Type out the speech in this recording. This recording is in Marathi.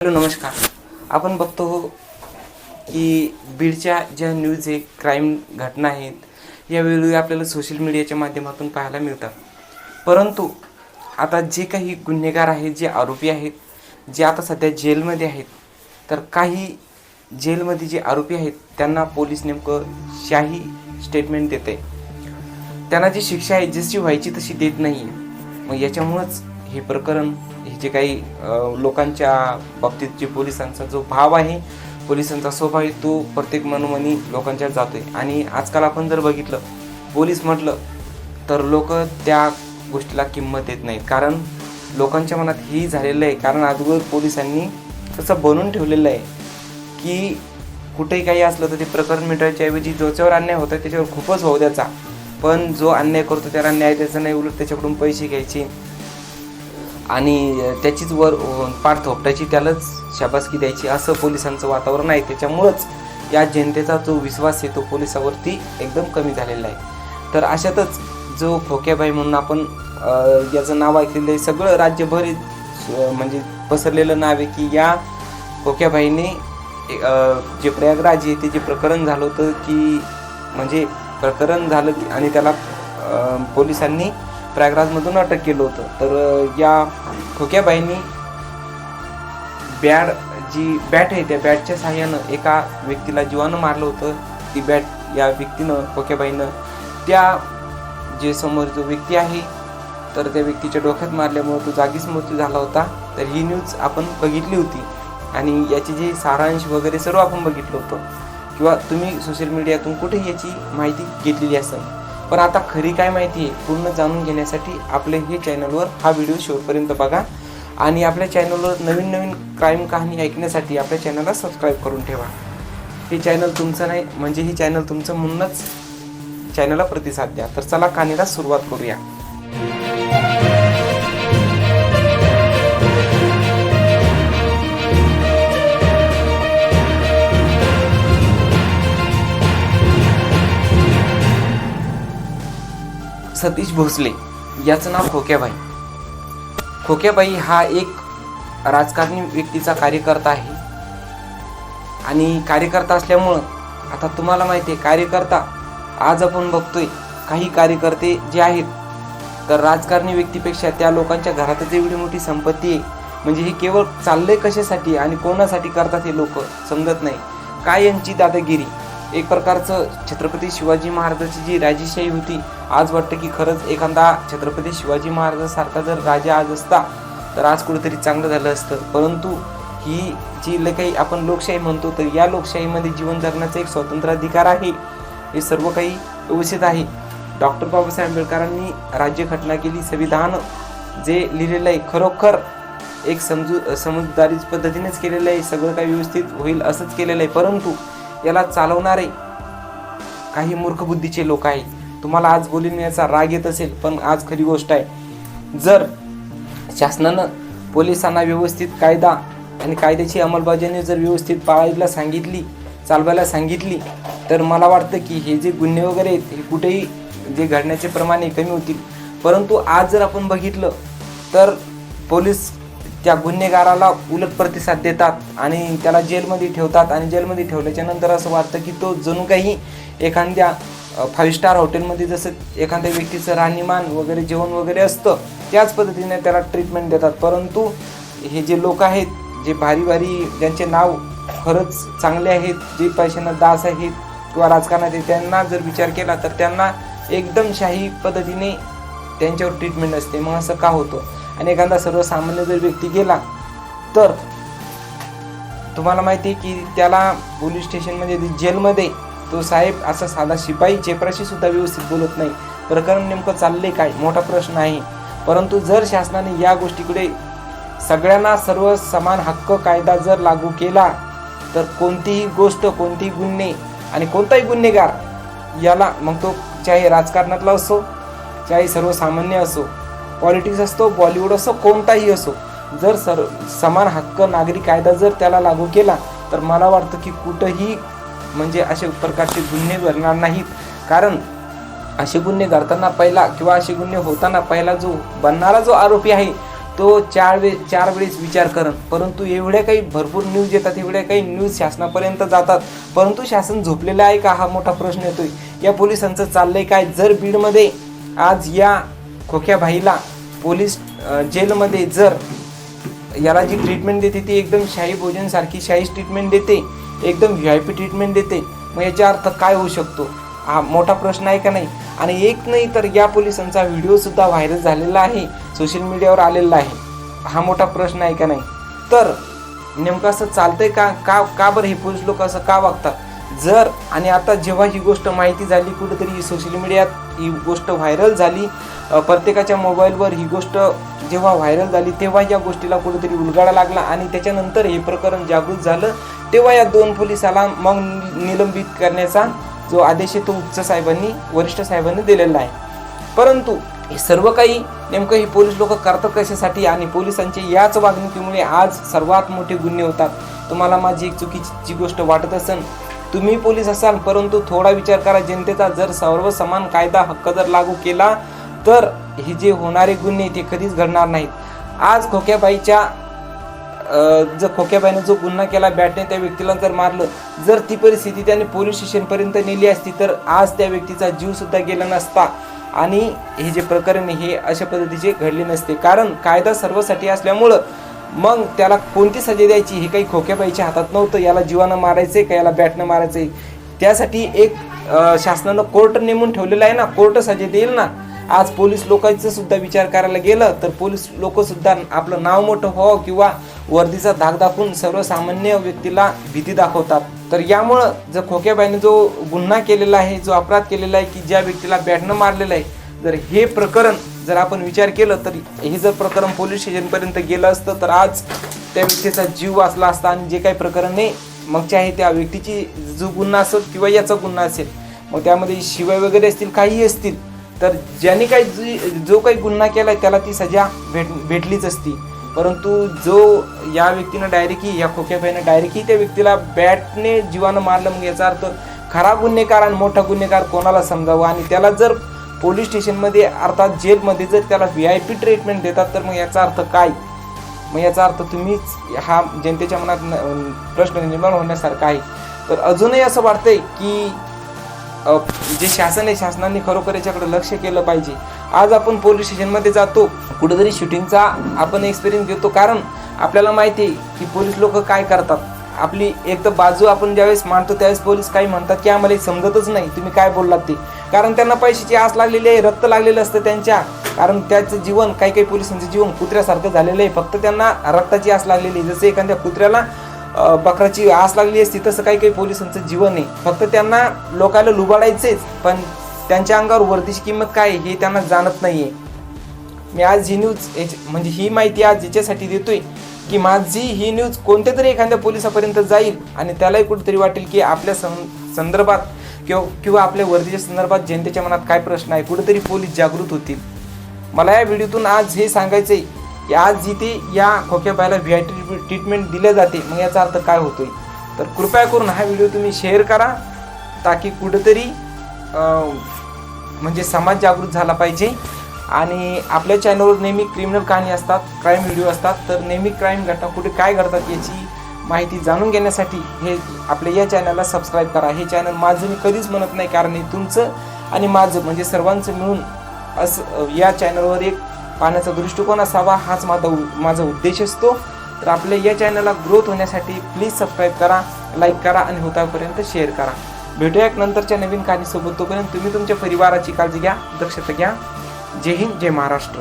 हॅलो नमस्कार. आपण बघतो हो की बीडच्या ज्या न्यूज आहे क्राईम घटना आहेत या वेळोवेळी आपल्याला सोशल मीडियाच्या माध्यमातून पाहायला मिळतात. परंतु आता जे काही गुन्हेगार आहेत जे आरोपी आहेत जे आता सध्या जेलमध्ये आहेत तर काही जेलमध्ये जे आरोपी आहेत त्यांना पोलीस नेमकं शाही स्टेटमेंट देते त्यांना जी शिक्षा आहे जशी व्हायची तशी देत नाही मग याच्यामुळंच हे प्रकरण हे जे काही लोकांच्या बाबतीत जे पोलिसांचा जो भाव आहे पोलिसांचा स्वभाव आहे तो प्रत्येक मनोमनी जातो जातोय. आणि आजकाल आपण जर बघितलं पोलीस म्हटलं तर लोक त्या गोष्टीला किंमत देत नाहीत. कारण लोकांच्या मनात हे झालेलं आहे कारण अगोदर पोलिसांनी तसं बनवून ठेवलेलं आहे की कुठेही काही असलं तर ते प्रकरण मिटवायच्या ऐवजी ज्याच्यावर अन्याय होता त्याच्यावर खूपच होऊ द्यायचा. पण जो अन्याय करतो त्याला न्याय द्यायचा नाही उलट त्याच्याकडून पैसे घ्यायचे. आणि त्याचीच वर पाठ थोपटायची त्यालाच शाबासकी द्यायची. असं पोलिसांचं वातावरण आहे. त्याच्यामुळंच या जनतेचा जो विश्वास आहे तो पोलिसावरती एकदम कमी झालेला आहे. तर अशातच जो खोक्याबाई म्हणून आपण याचं नाव ऐकलेलं आहे सगळं राज्यभर म्हणजे पसरलेलं नाव आहे की या खोक्याबाईने जे प्रयागराज आहे ते जे प्रकरण झालं होतं की म्हणजे प्रकरण झालं की आणि त्याला पोलिसांनी प्रयागराजमधून अटक केलं होतं. तर या खोक्याबाईंनी बॅड जी बॅट आहे त्या बॅटच्या सहाय्यानं एका व्यक्तीला जीवानं मारलं होतं. ती बॅट या व्यक्तीनं खोक्याबाईनं त्या जे समोर जो व्यक्ती आहे तर त्या व्यक्तीच्या डोक्यात मारल्यामुळे तो जागीच मृत्यू झाला होता. तर ही न्यूज आपण बघितली होती. आणि याची जी सारांश वगैरे सर्व आपण बघितलं होतं. किंवा तुम्ही सोशल मीडियातून कुठेही याची माहिती घेतलेली असेल पण आता खरी काय माहिती आहे पूर्ण जाणून घेण्यासाठी आपले हे चॅनलवर हा व्हिडिओ शेवटपर्यंत बघा. आणि आपल्या चॅनलवर नवीन नवीन क्राईम कहाणी ऐकण्यासाठी आपल्या चॅनलला सबस्क्राईब करून ठेवा. हे चॅनल तुमचं नाही म्हणजे हे चॅनल तुमचं म्हणूनच चॅनलला प्रतिसाद द्या. तर चला कहाणीला सुरुवात करूया. सतीश भोसले याचं नाव खोक्याबाई. खोक्याबाई हा एक राजकारणी व्यक्तीचा कार्यकर्ता आहे. आणि कार्यकर्ता असल्यामुळं आता तुम्हाला माहिती आहे कार्यकर्ता आज आपण बघतोय काही कार्यकर्ते जे आहेत तर राजकारणी व्यक्तीपेक्षा त्या लोकांच्या घरातच एवढी मोठी संपत्ती आहे. म्हणजे हे केवळ चाललंय कशासाठी आणि कोणासाठी करतात हे लोक समजत नाही. काय यांची दादागिरी? एक प्रकारचं छत्रपती शिवाजी महाराजांची जी राजेशाही होती आज वाटतं की खरंच एखादा छत्रपती शिवाजी महाराजांसारखा जर राजा आज असता तर आज कुठेतरी चांगलं झालं असतं. परंतु ही जी ल- काही आपण लोकशाही म्हणतो तर या लोकशाहीमध्ये जीवन जगण्याचा एक स्वतंत्राधिकार आहे हे सर्व काही व्यवस्थित आहे. डॉक्टर बाबासाहेब आंबेडकरांनी राज्यघटना केली संविधान जे लिहिलेलं आहे खरोखर एक समजू समजदारी पद्धतीनेच केलेलं आहे सगळं काही व्यवस्थित होईल असंच केलेलं आहे. परंतु याला चालवणारे काही मूर्ख बुद्धीचे लोक आहेत. तुम्हाला आज बोलीन याचा राग येत असेल पण आज खरी गोष्ट आहे. जर शासनानं पोलिसांना व्यवस्थित कायदा आणि कायद्याची अंमलबजावणी जर व्यवस्थित पाळायला सांगितली चालवायला सांगितली तर मला वाटतं की हे जे गुन्हे वगैरे आहेत हे कुठेही जे घडण्याचे प्रमाण कमी होतील. परंतु आज जर आपण बघितलं तर पोलीस त्या गुन्हेगाराला उलट प्रतिसाद देतात आणि त्याला जेलमध्ये ठेवतात आणि जेलमध्ये ठेवल्याच्या नंतर असं वाटतं की तो जणू काही एखाद्या फाईव्ह स्टार हॉटेलमध्ये जसं एखाद्या व्यक्तीचं राहणीमान वगैरे जेवण वगैरे असतं त्याच पद्धतीने त्याला ट्रीटमेंट देतात. परंतु हे जे लोक आहेत जे भारी भारी ज्यांचे नाव खरंच चांगले आहेत जे पैशांना दास आहेत किंवा राजकारणात आहेत त्यांना जर विचार केला तर त्यांना एकदम शाही पद्धतीने त्यांच्यावर ट्रीटमेंट असते. मग असं का होतं? आणि एखादा सर्वसामान्य जर व्यक्ती गेला तर तुम्हाला माहिती आहे की त्याला पोलीस स्टेशनमध्ये जेलमध्ये तो साहेब असा साधा शिपाई चेपराशी सुद्धा व्यवस्थित बोलत नाही. प्रकरण नेमकं चालले काय? मोठा प्रश्न आहे. परंतु जर शासनाने या गोष्टीकडे सगळ्यांना सर्व समान हक्क कायदा जर लागू केला तर कोणतीही गोष्ट कोणतीही गुन्हे आणि कोणताही गुन्हेगार याला मग तो चाहे राजकारणातला असो चाहे सर्वसामान्य असो पॉलिटिक्स असतो बॉलिवूड असो कोणताही असो जर सर समान हक्क नागरी कायदा जर त्याला लागू केला तर मला वाटतं की कुठंही म्हणजे असे प्रकारचे गुन्हे घडणार नाहीत. कारण असे गुन्हे घडताना पहिला किंवा असे गुन्हे होताना पहिला जो बनणारा जो आरोपी आहे तो चार वे चार वेळेस विचार करन. परंतु एवढ्या काही भरपूर न्यूज येतात एवढ्या काही न्यूज शासनापर्यंत जातात. परंतु शासन झोपलेलं आहे का? हा मोठा प्रश्न येतोय. या पोलिसांचं चाललंय काय? जर बीडमध्ये आज या खोक्या भाईला पोलीस जेलमध्ये जर याला जी ट्रीटमेंट देते ती एकदम शाही भोजन सारखी शाही ट्रीटमेंट देते एकदम व्ही आय पी ट्रीटमेंट देते मग याचा अर्थ काय होऊ शकतो? हा मोठा प्रश्न आहे का नाही? आणि एक नाही तर या पोलिसांचा व्हिडिओ सुद्धा व्हायरल झालेला आहे सोशल मीडियावर आलेला आहे. हा मोठा प्रश्न आहे का नाही? तर नेमकं असं चालतंय का? का का बरं हे पोलीस लोक असं का वागतात? जर आणि आता जेव्हा ही गोष्ट माहिती झाली कुठेतरी सोशल मीडियात ही गोष्ट व्हायरल झाली प्रत्येकाच्या मोबाईलवर ही गोष्ट जेव्हा व्हायरल झाली तेव्हा या गोष्टीला कुठेतरी उलगाडा लागला आणि त्याच्यानंतर हे प्रकरण जागृत झालं. तेव्हा या दोन पोलिसाला मग नि- निलंबित करण्याचा जो आदेश आहे तो उच्च साहेबांनी वरिष्ठ साहेबांनी दिलेला आहे. परंतु हे सर्व काही नेमकं हे पोलीस लोक करतात कशासाठी? आणि पोलिसांची याच वागणुकीमुळे आज सर्वात मोठे गुन्हे होतात. तुम्हाला माझी एक चुकीची गोष्ट वाटत असेल तुम्ही पोलीस असाल परंतु थोडा विचार करा जनतेचा जर सर्व समान कायदा हक्क जर लागू केला तर हे जे होणारे गुन्हे ते कधीच घडणार नाहीत. आज खोक्याबाईच्या जर खोक्याबाईने जो गुन्हा केला बॅटने त्या व्यक्तीला जर मारलं जर ती परिस्थिती त्याने पोलीस स्टेशनपर्यंत नेली असती तर आज त्या व्यक्तीचा जीव सुद्धा गेला नसता. आणि हे जे प्रकरण हे अशा पद्धतीचे घडले नसते. कारण कायदा सर्वसाठी असल्यामुळं मग त्याला कोणती सजा द्यायची हे काही खोक्याबाईच्या हातात नव्हतं. याला जीवानं मारायचंय का? याला बॅटनं मारायचंय. त्यासाठी एक शासनानं कोर्ट नेमून ठेवलेलं आहे ना. कोर्ट सजा देईल ना. आज पोलीस लोकांचा सुद्धा विचार करायला गेलं तर पोलीस लोक सुद्धा आपलं नाव मोठं व्हावं किंवा वर्दीचा धाक दाखवून सर्वसामान्य व्यक्तीला भीती दाखवतात. तर यामुळं जर खोक्याबाईने जो गुन्हा केलेला आहे जो अपराध केलेला आहे की ज्या व्यक्तीला बॅटनं मारलेलं आहे जर हे प्रकरण जर आपण विचार केला तर हे जर प्रकरण पोलीस स्टेशनपर्यंत गेलं असतं तर आज त्या व्यक्तीचा जीव वाचला असता आणि जे काही प्रकरण आहे मग चाहे त्या व्यक्तीची जो गुन्हा असेल किंवा याचा गुन्हा असेल मग त्यामध्ये शिवाय वगैरे असतील काही असतील तर ज्याने काही जी जो काही गुन्हा केला आहे त्याला ती सजा भेट भेटलीच असती. परंतु जो या व्यक्तीनं डायरेक्टही या खोक्याबाईनं डायरेक्टही त्या व्यक्तीला बॅटने जीवानं मारलं मग याचा अर्थ खरा गुन्हेगार आणि मोठा गुन्हेगार कोणाला समजावं? आणि त्याला जर पोलीस स्टेशनमध्ये अर्थात जेलमध्ये जर त्याला व्ही आय पी ट्रीटमेंट देतात तर मग याचा अर्थ काय? मग याचा अर्थ तुम्हीच हा जनतेच्या मनात न- प्रश्न निर्माण होण्यासारखा आहे. तर अजूनही असं वाटतंय की जे शासन आहे शासनाने खरोखर याच्याकडे लक्ष केलं पाहिजे. आज आपण पोलीस स्टेशनमध्ये जातो. कुठेतरी शूटिंगचा आपण एक्सपिरियन्स घेतो. कारण आपल्याला माहिती आहे की पोलीस लोक काय करतात. आपली एक तर बाजू आपण ज्यावेळेस मांडतो त्यावेळेस पोलीस काही म्हणतात की आम्हाला समजतच नाही. तुम्ही काय बोललात ते? कारण त्यांना पैशाची आस लागलेली आहे रक्त लागलेलं असतं त्यांच्या. कारण त्याचं जीवन काही काही पोलिसांचं जीवन कुत्र्यासारखं झालेलं आहे. फक्त त्यांना रक्ताची आस लागलेली आहे. जसं एखाद्या कुत्र्याला बकराची आस लागली असती तसं काही काही पोलिसांचं जीवन आहे. फक्त त्यांना लोकांना लुबाडायचेच पण त्यांच्या अंगावर वर्दीची किंमत काय हे त्यांना जाणत नाही आहे मी आज ही न्यूज याची- म्हणजे ही माहिती आज याच्यासाठी देतोय की माझी ही न्यूज कोणत्या तरी एखाद्या पोलिसापर्यंत जाईल आणि त्यालाही कुठेतरी वाटेल की आपल्या सं संदर्भात किंवा किंवा आपल्या वर्दीच्या संदर्भात जनतेच्या मनात काय प्रश्न आहे कुठेतरी पोलीस जागृत होतील. मला या व्हिडिओतून आज हे सांगायचं आहे की आज जिथे या खोक्याबायला व्ही आय ट्रीटमेंट दिल्या जाते मग याचा अर्थ काय होतोय? तर कृपया करून हा व्हिडिओ तुम्ही शेअर करा ताकी कुठेतरी म्हणजे समाज जागृत झाला पाहिजे. आणि आपल्या चॅनलवर नेहमी क्रिमिनल कहाणी असतात क्राईम व्हिडिओ असतात तर नेहमी क्राईम घटना कुठे काय घडतात याची माहिती जाणून घेण्यासाठी हे आपल्या या चॅनलला सबस्क्राईब करा. हे चॅनल माझं मी कधीच म्हणत नाही कारण हे तुमचं आणि माझं म्हणजे सर्वांचं मिळून असं या चॅनलवर एक पाहण्याचा दृष्टिकोन असावा हाच माझा उ- माझा उद्देश असतो. तर आपल्या या चॅनलला ग्रोथ होण्यासाठी प्लीज सबस्क्राईब करा लाईक करा आणि होतापर्यंत शेअर करा. भेटूया एक नंतरच्या नवीन कहाणीसोबत तोपर्यंत तुम्ही तुमच्या परिवाराची काळजी घ्या दक्षता घ्या. जय हिंद जय महाराष्ट्र.